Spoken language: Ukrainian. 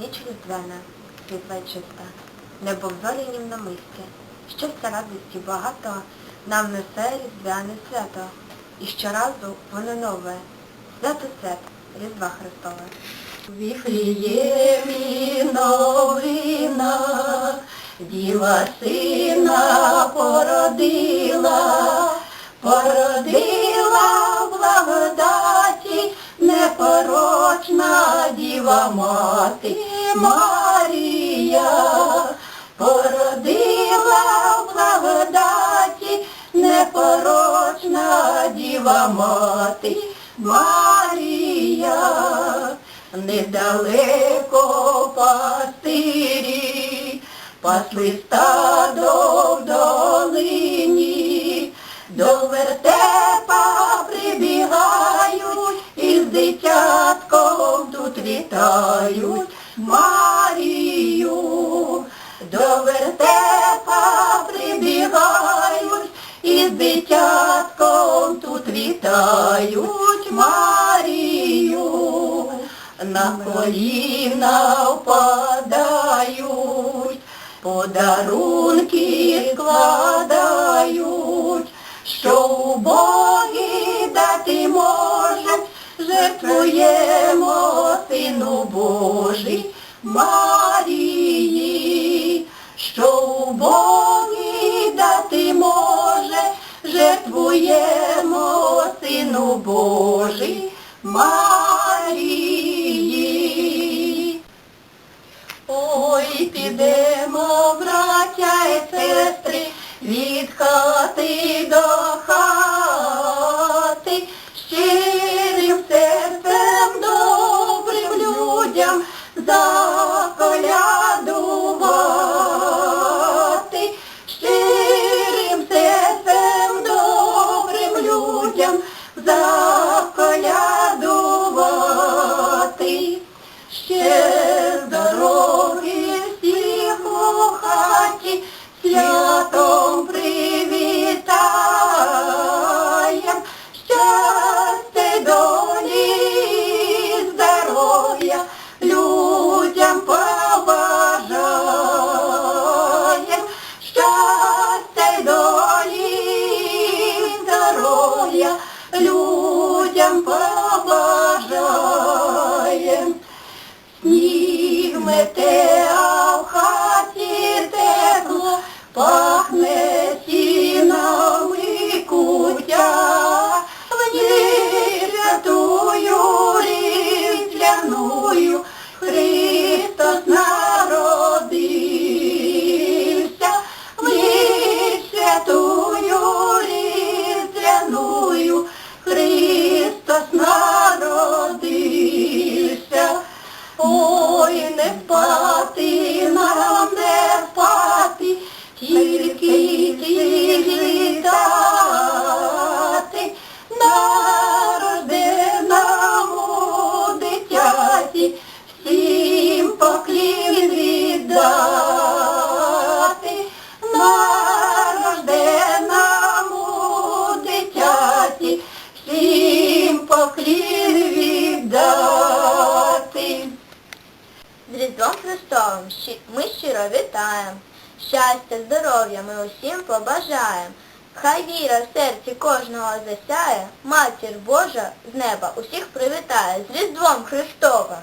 ніч різдвяна, світла й чиста, небо в зорянім намисті, щастя радості багато нам несе різдвяне свято, і щоразу воно нове, свято свят, Різдва Христове. Віфліємі новина, діва сина породила, породила благодаті непорочна діва мати Марія, породила в благодаті непорочна діва мати Марія недалеко пастирі, пасли стадо дитятком тут вітають Марію. На коліна впадають, подарунки складають, що у Богі дати можуть, жертвуємо Сину Божий. Марії, жертвуємо Сину Божий Марії. Ой, підемо, тільки тільки літати, нарожденому дитяті, всім поклін віддати, нарожденому дитяті, всім поклін. З Різдвом Христовим ми щиро вітаємо. Щастя, здоров'я ми усім побажаємо. Хай віра в серці кожного засяє, Матір Божа з неба усіх привітає з Різдвом Христовим.